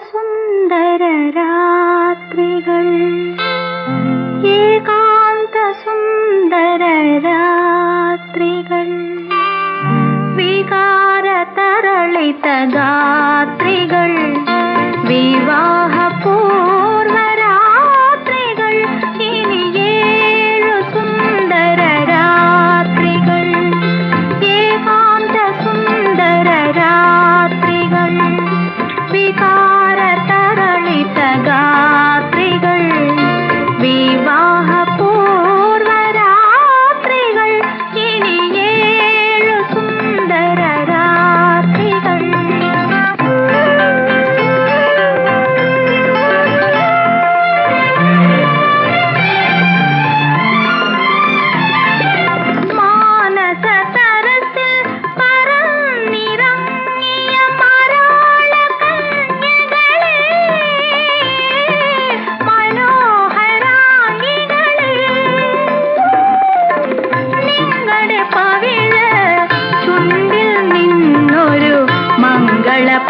சுந்தர ராத்திரிகள். ஏகாந்த சுந்தர ராத்திரிகள். விகார தரளித்த தாத்திரிகள். விவாக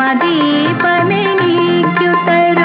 മദീപമെനിക്കു തരും